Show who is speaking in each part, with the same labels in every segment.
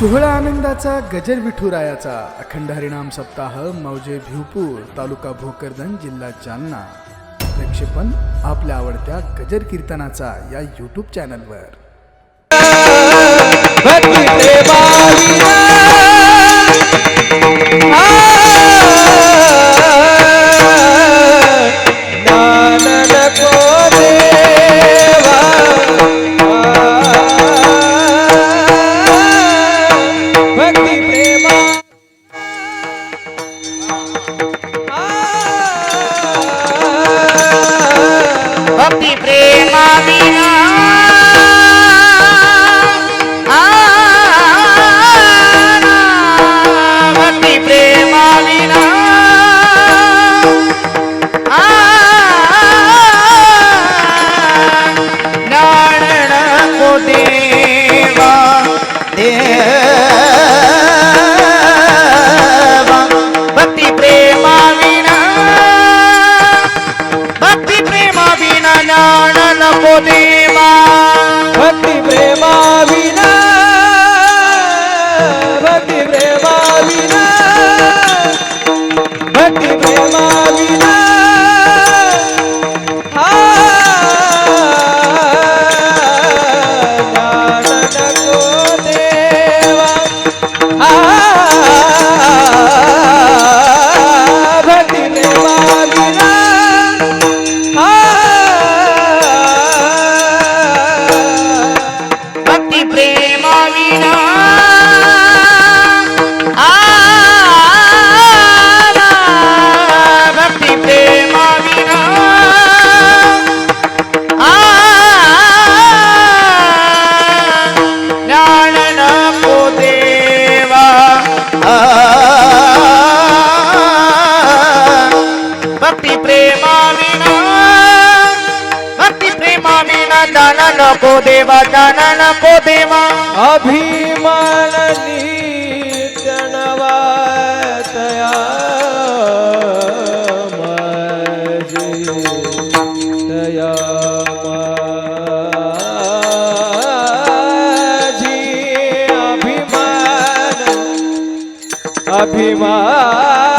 Speaker 1: सोहळा आनंदाचा गजर विठुरायाचा. अखंड हरिणाम सप्ताह मौजे भिवपूर तालुका भोकरदन जिल्हा जालना. प्रक्षेपण आपल्या आवडत्या गजर कीर्तनाचा या युट्यूब चॅनलवर
Speaker 2: अभिमान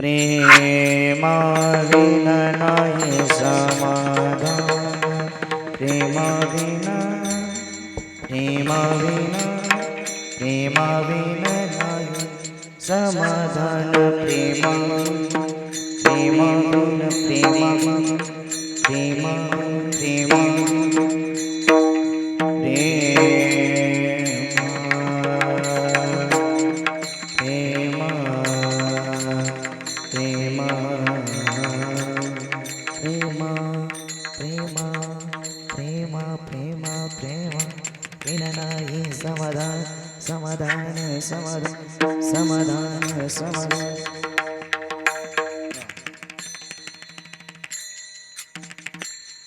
Speaker 2: प्रेमा विना नाही
Speaker 1: समाधान. प्रेमा विना प्रेमा विना प्रेमा विना नाही समाधान. प्रेमा प्रेमा विना प्रेमा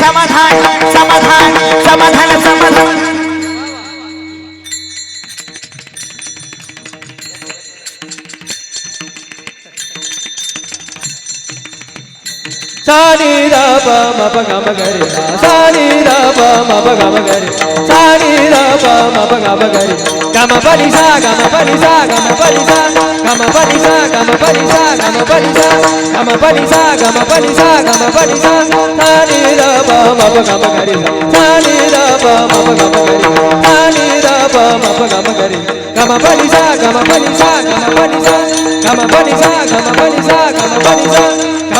Speaker 1: समाधान समाधान समाधान समाधान.
Speaker 2: सानी द प म प ग म ग रे सा सानी द प म प ग म ग रे सानी द प म प ग म ग रे ग म प नि सा ग म प नि सा ग म प नि सा ग म प नि सा ग म प नि सा ग म प नि सा ग म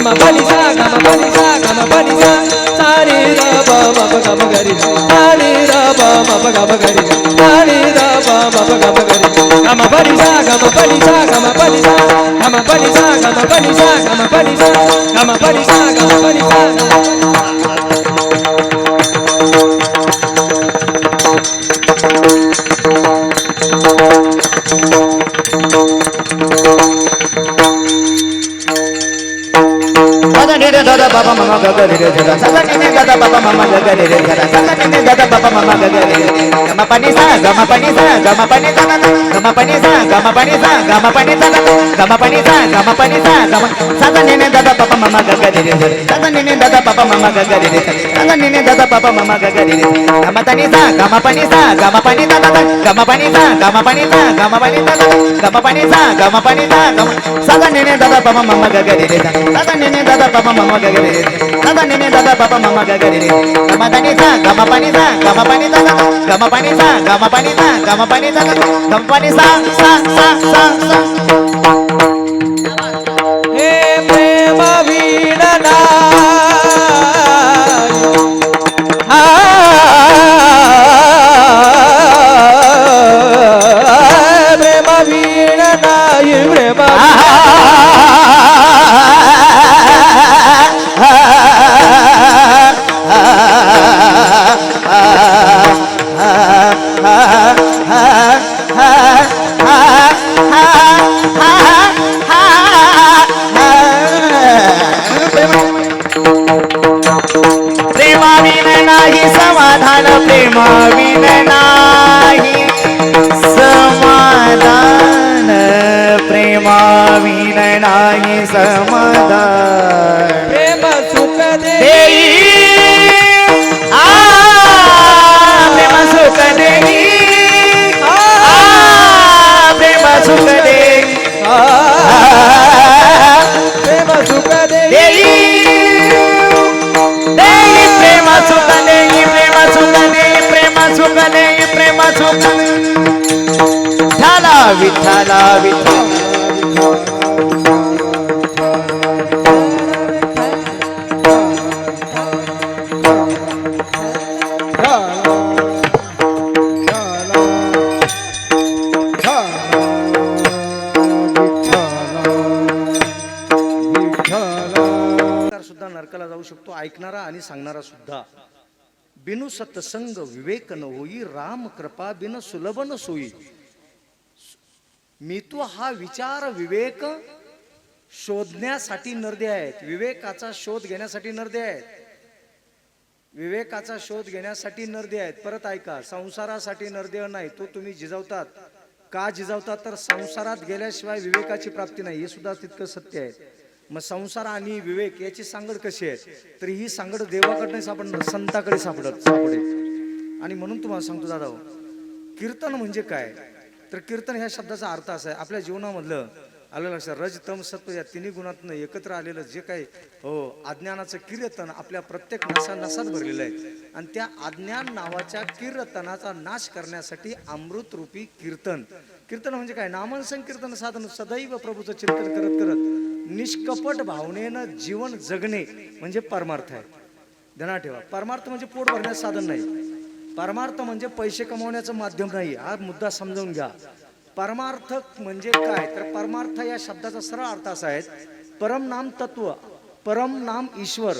Speaker 2: प नि सा ग म प नि सा ग म प नि सा सानी द प म प ग म ग रे सानी द प म प ग म ग रे सानी द प म प ग म ग रे ग म प नि सा ग म प नि सा ग
Speaker 1: gaga re gaga sala ni gaga baba mama gaga re gaga sala ni gaga baba mama gaga re gama pani sa gama pani sa gama pani sa gama pani sa gama pani sa gama pani sa gama pani sa gama pani sa gama sala ni gaga baba mama gaga re gaga sala ni gaga baba mama gaga re gaga sala ni gaga baba mama gaga re gaga gama tani sa gama pani sa gama pani sa gama pani sa gama pani sa gama pani sa gama pani sa gama pani sa sala ni gaga baba mama gaga re gaga sala ni gaga baba mama gaga re gaga గమని మీద బబ మమ గగరి గమ దని సా గమ పని సా గమ పని సా గమ పని సా గమ పని సా గమ పని సా గమ పని సా సా సా సా
Speaker 2: సా హే ప్రేమ వీణనా ప్రేమ వీణనా ప్రేమ
Speaker 1: प्रेमाविन नाही समाधान प्रेमाविन नाही. समाधान प्रेमाविन नाही समाधान. विठ्ठला विठ्ठल
Speaker 3: नरकाला जाऊ शकतो ऐकणारा आणि सांगणारा सुद्धा. बिनु सत्संग विवेक न होई राम कृपा बिन सुलभ न सोयी मी तू हा विचार विवेक शोधण्यासाठी नरदे आहेत. विवेकाचा शोध घेण्यासाठी नरदे आहेत. विवेकाचा शोध घेण्यासाठी नरदे आहेत. परत ऐका संसारासाठी नरदेह नाही. तो तुम्ही जिजवतात. का जिजवतात? तर संसारात गेल्याशिवाय विवेकाची प्राप्ती नाही. हे सुद्धा तितकं सत्य आहे. मग संसार आणि विवेक याची सांगड कशी आहे तर ही सांगड देवाकडे सापडणार संताकडे सापडत सापडेल. आणि म्हणून तुम्हाला सांगतो दादा हो, कीर्तन म्हणजे काय? तर कीर्तन ह्या शब्दाचा अर्थ असा आहे. आपल्या जीवनामधलं आलं लक्षात रज तम सत्व या तिन्ही गुणातनं एकत्र आलेलं जे काही हो अज्ञानाचं कीर्तन आपल्या प्रत्येक नसा नसात भरलेलं आहे. आणि त्या अज्ञान नावाच्या कीर्तनाचा नाश करण्यासाठी अमृत रूपी कीर्तन. कीर्तन म्हणजे काय? नामन संकीर्तन साधन सदैव प्रभूचं चिंतन करत करत निष्कपट भावनेनं जीवन जगणे म्हणजे परमार्थ आहे. ध्यानात ठेवा. परमार्थ म्हणजे पोट भरण्याचं साधन नाही. परमार्थ म्हणजे पैसे कमवण्याचं माध्यम नाही हा मुद्दा समजावून घ्या. परमार्थ म्हणजे काय? तर परमार्थ या शब्दाचा सरळ अर्थ असा आहे परम नाम तत्व परम नाम ईश्वर.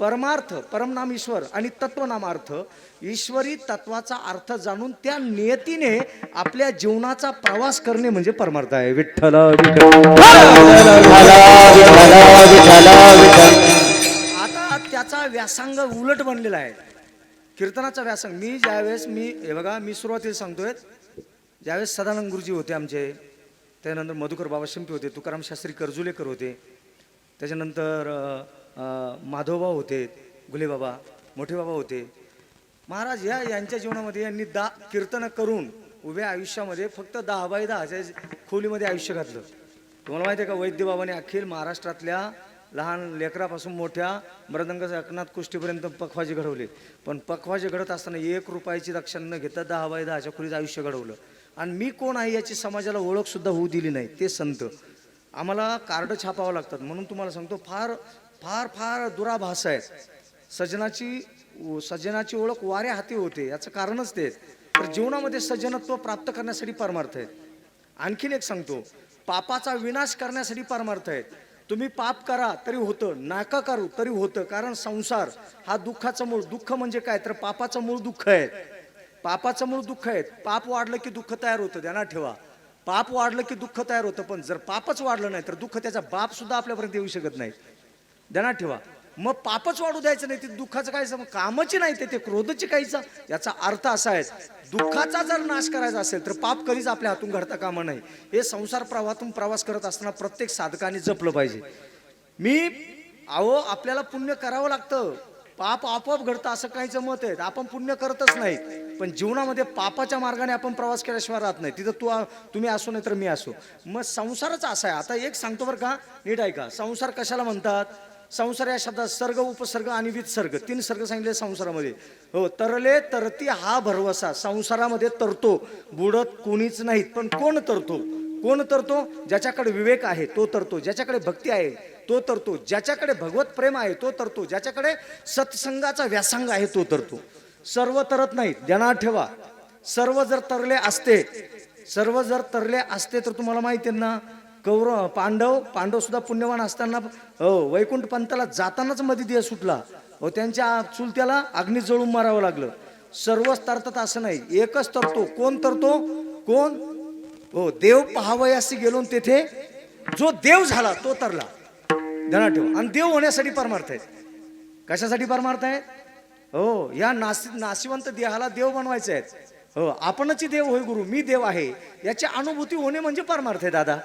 Speaker 3: परमार्थ परम नाम ईश्वर आणि तत्व नाम अर्थ ईश्वरी तत्वाचा अर्थ जाणून त्या नियतीने आपल्या जीवनाचा प्रवास करणे म्हणजे परमार्थ आहे. विठ्ठल विठ्ठल. आता त्याचा व्यासंग उलट बनलेला आहे. कीर्तनाचा व्यासंग मी ज्यावेळेस मी हे बघा मी सुरुवातीला सांगतोय ज्यावेळेस सदानंद गुरुजी होते आमचे त्यानंतर मधुकर बाबा शिंपी होते तुकाराम शास्त्री कर्जुलेकर होते त्याच्यानंतर माधवबा होते गुलेबाबा मोठे बाबा होते. महाराज या यांच्या जीवनामध्ये यांनी दा कीर्तन करून उभ्या आयुष्यामध्ये फक्त दहा बाय दहाच्या खोलीमध्ये आयुष्य घातलं. तुम्हाला माहिती आहे का वैद्य बाबाने अखिल महाराष्ट्रातल्या लहान लेकरापासून मोठ्या मृदंग एकनाथ कुष्टीपर्यंत पखवाजे घडवले. पण पखवाजे घडत असताना एक रुपयाची दक्षिण न घेता दहा बाय दहाच्या खोलीत आयुष्य घडवलं. आणि मी कोण आहे याची समाजाला ओळखसुद्धा होऊ दिली नाही. ते संत. आम्हाला कार्ड छापावं लागतात. म्हणून तुम्हाला सांगतो फार फार फार दुराभास आहे सजनाची सज्जनाची ओळख वाऱ्या हाती होते. याचं कारणच ते. तर जीवनामध्ये सज्जनत्व प्राप्त करण्यासाठी परमार्थ आहेत. आणखीन एक सांगतो पापाचा विनाश करण्यासाठी परमार्थ आहेत. तुम्ही पाप करा तरी होतं. नाका करू तरी होतं. कारण संसार हा दुःखाचं मूळ. दुःख म्हणजे काय? तर पापाचं मूळ दुःख आहे. पापाचं मूळ दुःख आहे. पाप वाढलं की दुःख तयार होतं. ध्यानात ठेवा. पाप वाढलं की दुःख तयार होतं. पण जर पापच वाढलं नाही तर दुःख त्याचा बाप सुद्धा आपल्यापर्यंत येऊ शकत नाही. ध्यानात ठेवा. मग पापच वाढू द्यायचं नाही ते दुःखाचं काय मग कामाची नाही ते ते क्रोधची काहीचा. याचा अर्थ असा आहे दुःखाचा जर नाश करायचा असेल तर पाप कधीच आपल्या हातून घडता कामा नाही. हे संसार प्रवाहातून प्रवास करत असताना प्रत्येक साधकाने जपलं पाहिजे. मी अहो आपल्याला पुण्य करावं लागतं. पाप आपोआप घडतं असं काहीच मत आहे. आपण पुण्य करतच नाही पण जीवनामध्ये पापाच्या मार्गाने आपण प्रवास केल्याशिवाय राहत नाही. तिथं तू तुम्ही असो नाही तर मी असो. मग संसारच असा आहे. आता एक सांगतो बरं का नीट ऐका. संसार कशाला म्हणतात? संसार या शब्दात सर्ग उपसर्ग आणि वित्सर्ग तीन सर्ग सांगितले संसारामध्ये. हो तरले तरती हा भरवसा. संसारामध्ये तरतो. बुडत कोणीच नाहीत. पण कोण तरतो? कोण तरतो? ज्याच्याकडे विवेक आहे तो तरतो. ज्याच्याकडे भक्ती आहे तो तरतो. ज्याच्याकडे भगवत प्रेम आहे तो तरतो. ज्याच्याकडे सत्संगाचा व्यासंग आहे तो तरतो. सर्व तरत नाहीत. ध्यानात ठेवा. सर्व जर तरले असते सर्व जर तरले असते तर तुम्हाला माहिती आहे ना कौरव पांडव पांडव सुद्धा पुण्यवान असताना हो वैकुंठ पंथाला जातानाच मध्ये दिया सुटला. हो त्यांच्या चुलत्याला अग्नी जळून मारावं लागलं. सर्वच तरतात असं नाही. एकच तरतो. कोण तरतो? कोण? हो देव पहावयासी गेलो तेथे जो देव झाला तो तरला. धना ठेव. आणि देव होण्यासाठी परमार्थ आहे. कशासाठी परमार्थ आहे? हो या नासी नाशिवंत देहाला देव बनवायचे आहेत. हो आपणच देव होय गुरु. मी देव आहे. याची अनुभूती होणे म्हणजे परमार्थ आहे दादा.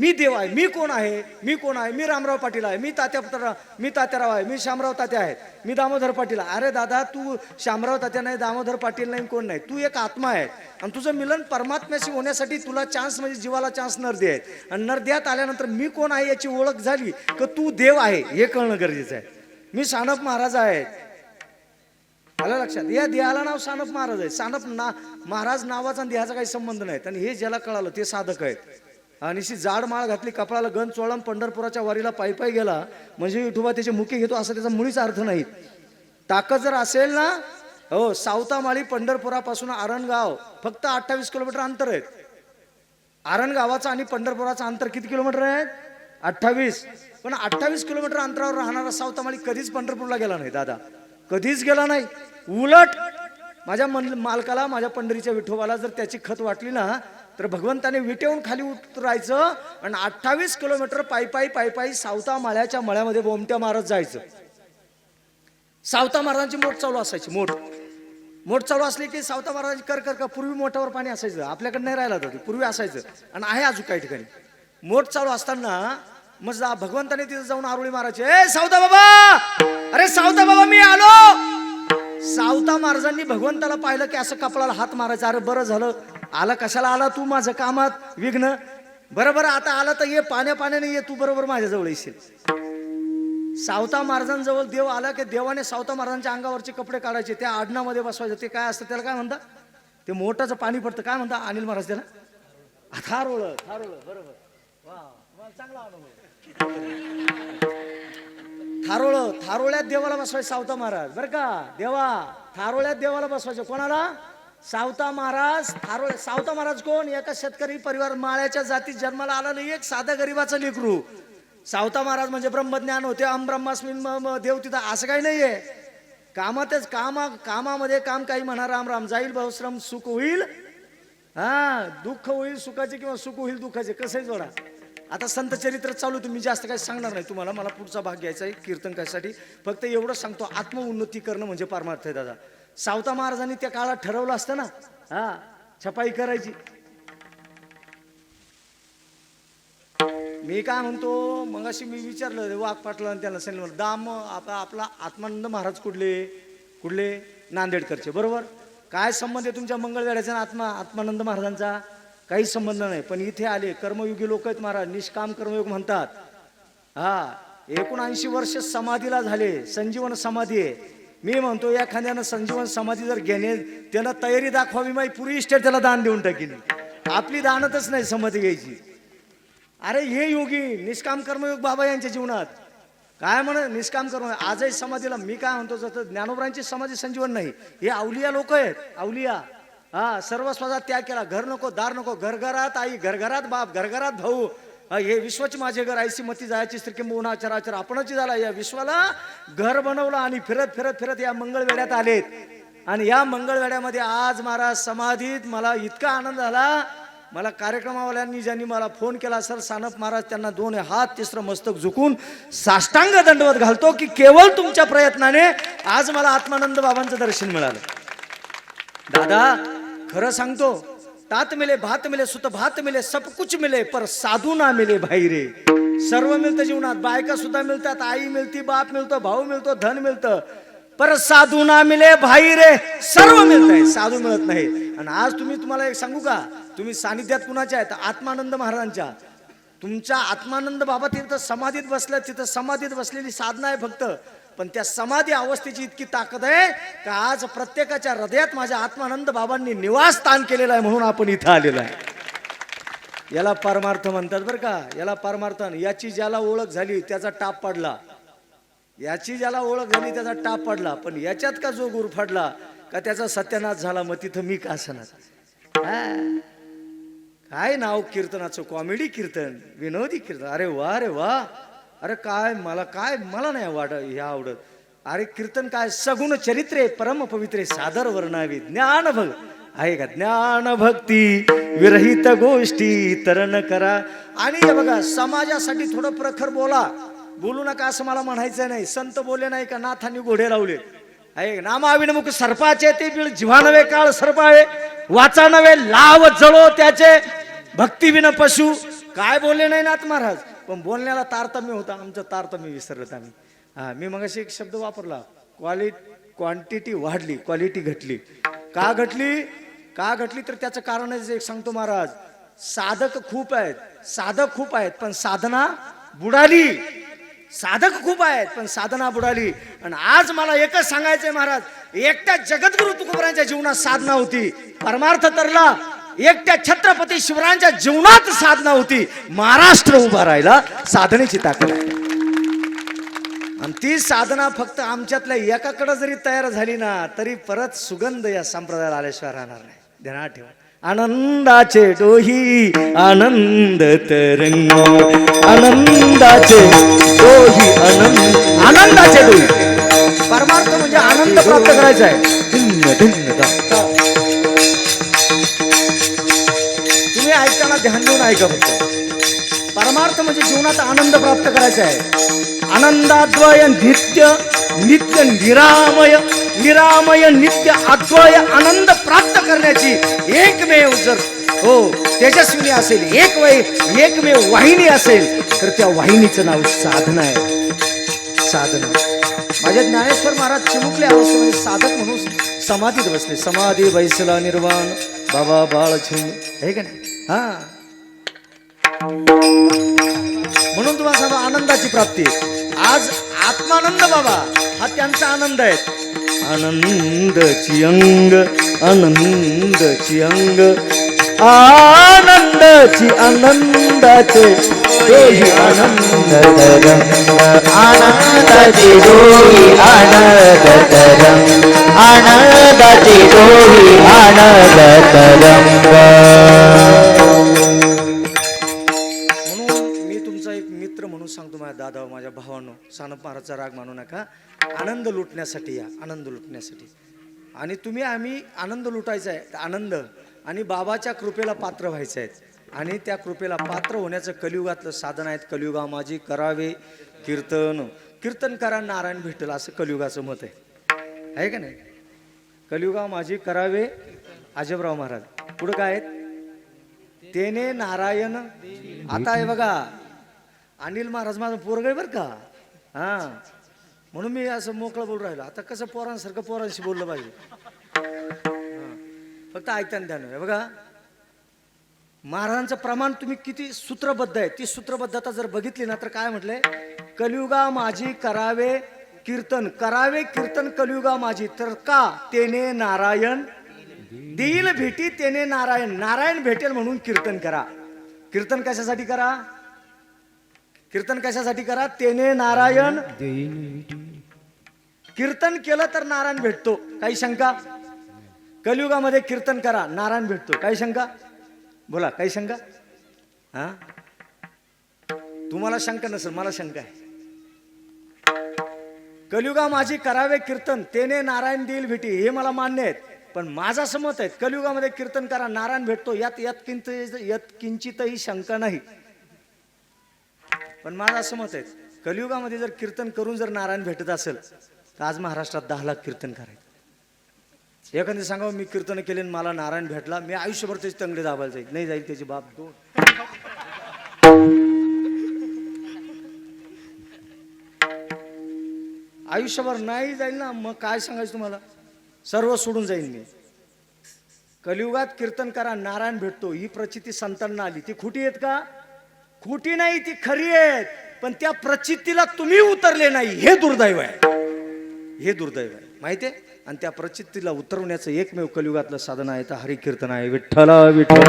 Speaker 3: मी देव आहे मी कोण आहे मी कोण आहे मी रामराव पाटील आहे मी तात्या मी तात्याराव आहे मी श्यामराव तात्या आहेत मी दामोदर पाटील आहे. अरे दादा तू श्यामराव तात्या नाही दामोदर पाटील नाही कोण नाही? तू एक आत्मा आहे. आणि तुझं मिलन परमात्म्याशी होण्यासाठी तुला चान्स म्हणजे जीवाला चान्स नरदे आहेत. आणि नरद्यात आल्यानंतर मी कोण आहे याची ओळख झाली की तू देव आहे हे कळणं गरजेचं आहे. मी सानप महाराज आहे. आलं लक्षात? या देहाला नाव सानप महाराज आहे. सानप ना महाराज नावाचा आणि देहाचा काही संबंध नाही. आणि हे ज्याला कळालं ते साधक आहेत. आणि अशी जाड माळ घातली कपाळाला गण चोळम पंढरपुराच्या वारीला पायी पायी गेला. म्हणजे विठोबा त्याचे मुके घेतो असा त्याचा मुळीच अर्थ नाही. ताकद जर असेल ना हो सावतामाळी पंढरपुरापासून आरणगाव फक्त अठ्ठावीस किलोमीटर अंतर आहे. आरण गावाचं आणि पंढरपुराचं अंतर किती किलोमीटर आहे? अठ्ठावीस. पण अठ्ठावीस किलोमीटर अंतरावर राहणारा सावतामाळी कधीच पंढरपूरला गेला नाही दादा. कधीच गेला नाही. उलट माझ्या मन मालकाला माझ्या पंढरीच्या विठोबाला जर त्याची खत वाटली ना तर भगवंताने विटेवून खाली उतरायचं आणि अठ्ठावीस किलोमीटर पायी पायी पायी पायी सावता माळ्याच्या मळ्यामध्ये बोमट्या मारत जायचं. सावता महाराजांची मोठ चालू असायची मोठ. मोठ चालू असली की सावता महाराजांची कर कर कर पूर्वी मोठ्यावर पाणी असायचं. आपल्याकडे नाही राहिलं तर पूर्वी असायचं. आणि आहे अजून काही ठिकाणी. मोठ चालू असताना मग जा- भगवंताने तिथे जाऊन आरोळी मारायचे ए सावता बाबा! अरे सावता बाबा मी आलो! सावता महाराजांनी भगवंताला पाहिलं की असं कपडाला हात मारायचा अरे बरं झालं. आला कशाला आला तू माझं कामात? विघ्न? बरोबर आता आला तर ये पाण्या पाण्याने ये तू बरोबर माझ्याजवळ येशील. सावता महाराजांजवळ देव आला की देवाने सावता महाराजांच्या अंगावरचे कपडे काढायचे त्या आडणामध्ये बसवायचे ते काय असतं त्याला काय म्हणतात ते मोठाचं पाणी पडतं काय म्हणता अनिल महाराज त्याला? थारोळ थारोळ बरोबर. वा वा, चांगला अनुभव. थारोळ थारोळ्यात देवाला बसवायचे सावता महाराज. बरं का? देवा थारोळ्यात देवाला बसवायचे. कोणाला? सावता महाराज थारो सावता महाराज कोण? एका शेतकरी परिवार माळ्याच्या जातीत जन्माला आला नाही एक साधा गरीबाचं लेकरू. सावता महाराज म्हणजे ब्रह्मज्ञान होते अम ब्रह्मास्मिन म- देव तिथं असं काही नाहीये. कामातच कामा कामामध्ये काम काही म्हणा राम राम जाईल बहुश्रम सुख होईल. हा दुःख होईल सुखाचे किंवा सुख होईल दुःखाचे कसंही जोडा. आता संत चरित्र चालू तुम्ही जास्त काही सांगणार नाही तुम्हाला मला पुढचा भाग घ्यायचा आहे कीर्तन करायसाठी फक्त एवढं सांगतो आत्मउन्नती करणं म्हणजे पारमार्थ आहे दादा. सावता महाराजांनी त्या काळात ठरवलं असतं ना? हा छपाई करायची. मी काय म्हणतो मग अशी मी विचारलं वाघ पाटला आणि सांगितलं दाम आपला आपला आत्मानंद महाराज कुठले? कुठले? नांदेडकरचे बरोबर? काय संबंध आहे तुमच्या मंगळवेड्याचा आत्मा आत्मानंद महाराजांचा? काही संबंध नाही पण इथे आले कर्मयुगी लोक आहेत महाराज निष्काम कर्मयोग म्हणतात. हा एकोणऐंशी वर्ष समाधीला झाले संजीवन समाधी आहे. मी म्हणतो एखाद्यानं संजीवन समाधी जर घेणे त्याला तयारी दाखवावी माही पुरी इस्टेट त्याला दान देऊन टाकीन. आपली दानतच नाही समाधी घ्यायची. अरे हे योगी निष्काम कर्मयोग बाबा यांच्या जीवनात. काय म्हण निष्काम कर्म आजही समाधीला मी काय म्हणतो जसं ज्ञानोबरांची समाधी संजीवन नाही. हे अवलिया लोक आहेत अवलिया हा सर्व स्वतः त्याग केला. घर नको दार नको. घरघरात आई घरघरात बाप घरघरात भाऊ. हे विश्वच माझे घर आयसी मती जायची स्त्री किंबहुना आचार आपणच झाला या विश्वाला. घर बनवलं आणि फिरत फिरत फिरत या मंगळवेड्यात आलेत. आणि या मंगळवेड्यामध्ये आज महाराज समाधीत मला इतका आनंद झाला. मला कार्यक्रमावाल्यांनी ज्यांनी मला फोन केला सर सानप महाराज त्यांना दोन हात तिसरं मस्तक झुकून साष्टांग दंडवत घालतो की केवळ तुमच्या प्रयत्नाने आज मला आत्मानंद बाबांचं दर्शन मिळालं. दादा खरं सांगतो तात मिले भात मिले सुत भात मिले सब कुछ मिले पर साधू ना मिले भाई रे। सर्व मिळतं जीवनात बायका सुद्धा मिळतात आई मिळती बाप मिळतो भाऊ मिळतो धन मिळतं पर साधू ना मिले भाई रे। सर्व मिळतंय साधू मिळत नाही. आणि आज तुम्ही तुम्हाला एक सांगू का? तुम्ही सानिध्यात कुणाच्या आहेत? आत्मानंद महाराजांच्या. तुमच्या आत्मानंद बाबा तिथं समाधीत बसल्या तिथं समाधीत बसलेली साधना आहे फक्त. पण त्या समाधी अवस्थेची इतकी ताकद आहे का आज प्रत्येकाच्या हृदयात माझ्या आत्मानंद बाबांनी निवास स्थान केलेलं आहे म्हणून आपण इथं आलेलो आहे. याला परमार्थ म्हणतात बरं का. याला परमार्थ याची ज्याला ओळख झाली त्याचा टाप पडला. याची ज्याला ओळख झाली त्याचा टाप पडला. पण याच्यात का जो गुर फडला का त्याचा सत्यानाश झाला मग तिथं मी का असणार? काय नाव कीर्तनाचं? कॉमेडी कीर्तन? विनोदी कीर्तन? अरे वा अरे वा. अरे काय मला काय मला नाही वाट हे आवडत. अरे कीर्तन काय सगुण चरित्रे परम पवित्रे सादर वर्णावी ज्ञान भग. आहे का ज्ञान भक्ती? विरहित गोष्टी तरण करा. आणि हे बघा समाजासाठी थोडं प्रखर बोला. बोलू नका असं मला म्हणायचं नाही. संत बोलले नाही का नाथांनी घोडे लावले. आहे नामाविनमुख सर्पाचे ते बिळ जीवा नव्हे काळ सर्प आहे वाचा नव्हे लाव जळो त्याचे. भक्तीविन पशु. काय बोलले नाही नाथ महाराज? पण बोलण्याला तारतम्य होता आमचं तारतम्य विसरलं आम्ही. हा मी मग एक शब्द वापरला क्वालिटी क्वांटिटी वाढली क्वालिटी घटली. का घटली? का घटली तर त्याचं कारणच एक सांगतो महाराज साधक खूप आहेत साधक खूप आहेत पण साधना बुडाली. साधक खूप आहेत पण साधना बुडाली. आणि आज मला एकच सांगायचंय महाराज एकट्या जगद्गुरु तुकोबरांच्या जीवनात साधना होती. परमार्थ तरला एकट्या छत्रपती शिवरायांच्या जीवनात साधना होती. महाराष्ट्र उभा राहिला साधनेची ताकद आहे. आणि ती साधना फक्त आमच्यातल्या एकाकडे जरी तयार झाली ना तरी परत सुगंध या संप्रदायाला आल्याशिवाय राहणार नाही. ध्यानात ठेवा. आनंदाचे डोही आनंद तरंग. आनंदाचे डोही आनंद आनंदाचे डोही. परमार्थ म्हणजे आनंद प्राप्त करायचा आहे. धिन्न ध्यान देऊन ऐका फक्त. परमार्थ म्हणजे जीवनात आनंद प्राप्त करायचा आहे. आनंदाद्वय नित्य नित्य निरामय निरामय नित्य अद्वय आनंद प्राप्त करण्याची एकमेव जर हो तेजस्विनी असेल एक वय एकमेव वाहिनी असेल तर त्या वाहिनीचं नाव साधना आहे. साधना. माझ्या ज्ञानेश्वर महाराज चिमुकले अवस्थेमध्ये साधक म्हणून समाधीत बसले. समाधी बैसला निर्वाण. बाबा बाळ छिंग हे का नाही? हा. म्हणून तुम्हाला सांगा आनंदाची प्राप्ती. आज आत्मानंद बाबा हा त्यांचा आनंद आहे. आनंदची अंग आनंदची अंग. आनंदाची आनंदाचे आनंद
Speaker 1: आनंदाची डोही आनंद तरंग आनंदाची डोही आनंद तरंग
Speaker 3: म्हणून मी तुमचा एक मित्र म्हणून सांगतो माझ्या दादा माझ्या भावानो सानप महाराजचा राग मानू नका. आनंद लुटण्यासाठी या आनंद लुटण्यासाठी. आणि तुम्ही आम्ही आनंद लुटायचा आहे आनंद आणि बाबाच्या कृपेला पात्र व्हायचं आहे. आणि त्या कृपेला पात्र होण्याचं कलियुगातलं साधन आहेत. कलियुगा माझी करावे कीर्तन. कीर्तन करा नारायण भेटेल असं कलियुगाचं मत आहे. आहे का नाही? कलियुगा माझी करावे अजबराव महाराज. पुढं काय आहेत? तेने नारायण आता आहे बघा. अनिल महाराज माझं पोरग आहे बरं का? हा. म्हणून मी असं मोकळं बोलून राहिलो. आता कसं पोरांसारखं पोरांशी बोललं पाहिजे. फक्त ऐकताना ध्यान बघा. महाराजांचं प्रमाण तुम्ही किती सूत्रबद्ध आहे. ती सूत्रबद्धता जर बघितली ना तर काय म्हटलंय कलियुगा माझी करावे कीर्तन. करावे कीर्तन कलियुगा माझी. तर का तेने नारायण? देईल भेटी तेने नारायण. नारायण भेटेल म्हणून कीर्तन करा. कीर्तन कशासाठी करा? कीर्तन कशासाठी करा? तेने नारायण. कीर्तन केलं तर नारायण भेटतो. काही शंका? कलियुगामध्ये कीर्तन करा. नारायण भेटतो. काही शंका? बोला काही शंका? हा? तुम्हाला शंका नसेल मला शंका आहे. कलियुगा माझी करावे कीर्तन तेने नारायण देईल भेटी हे मला मान्य आहेत. पण माझा समत आहे कलियुगामध्ये कीर्तन करा नारायण भेटतो यात यात किंत यात किंचितही शंका नाही. पण माझं असं मत आहे कलियुगामध्ये जर कीर्तन करून जर नारायण भेटत असेल तर आज महाराष्ट्रात दहा लाख कीर्तन करायचं. एखादी सांगावं मी कीर्तन केले आणि मला नारायण भेटला मी आयुष्यभर त्याची तंगडे दाबायला जाईल. नाही जाईल त्याची बाप. दोन. आयुष्यभर नाही जाईल ना मग काय सांगायचं तुम्हाला? सर्व सोडून जाईल मी. कलियुगात कीर्तन करा नारायण भेटतो. ही प्रचिती संतांना आली. ती खोटी आहेत का? खोटी नाही ती खरी आहेत. पण त्या प्रचितीला तुम्ही उतरले नाही. हे दुर्दैव आहे. हे दुर्दैव आहे. माहिती आहे? आणि त्या प्रचितीला उतरवण्याचं एकमेव कलियुगातलं साधन आहे तर हरी कीर्तन आहे विठ्ठला विठ्ठल.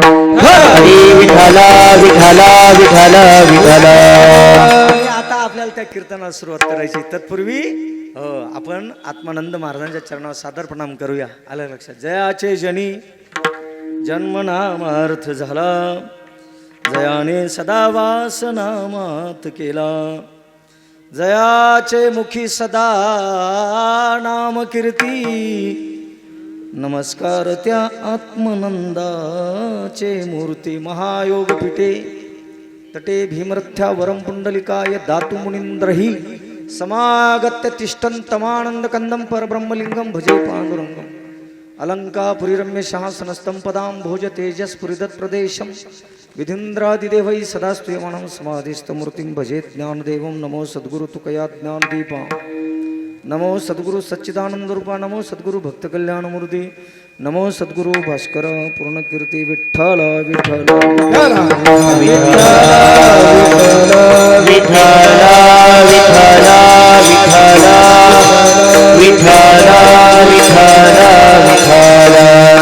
Speaker 3: आता आपल्याला त्या कीर्तनाला सुरुवात करायची तत्पूर्वी आपण आत्मानंद महाराजांच्या चरणावर सादर प्रणाम करूया. आलं लक्षात? जयाचे जनी जन्म नामार्थ झाला. जयाने सदा वासनामात केला. जयाचे मुखी सदा नाम कीर्ती. नमस्कार त्या आत्मनंदाचे मूर्ती महायोग पिठे. तटे भीमरथ्या वरम पुंडलिकाय दातु मुनींद्रही. समागत्य तिष्ठन्तमानंद कंदम परब्रह्मलिंगम भजे पांडुरंगम अलंकापुरीरम्य शासनस्तं पदां भोज तेजस्फुरिदत् प्रदेशम. विधिंद्रादिदेवै सदास्तुयमानं समाधिस्थमूर्तिं भजे ज्ञानदेवं नमो सद्गुरु तुकया ज्ञानदीपा नमो सद्गुरु सच्चिदानंदरूपा नमो सद्गुरु भक्तकल्याणमूर्ती नमो सद्गुरु भास्कर पूर्णकीर्ती विठ्ठल विठ्ठल
Speaker 1: विठ्ठल विठ्ठल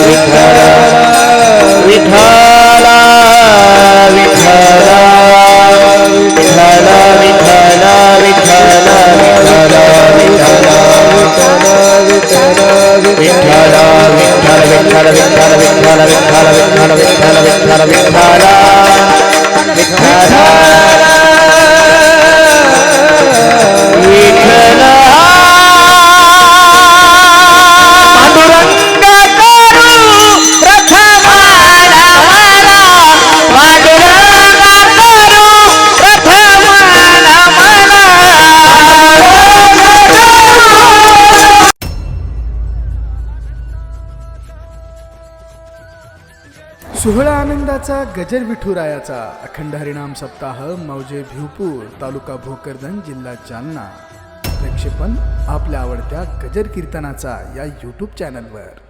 Speaker 1: विठ्ठल विठ्ठल
Speaker 4: गजर विठुरायाचा अखंड हरिणाम सप्ताह मौजे भिवपूर तालुका भोकरदन जिल्हा जालना. प्रक्षेपण आपल्या आवडत्या गजर कीर्तनाचा या यूट्यूब चॅनलवर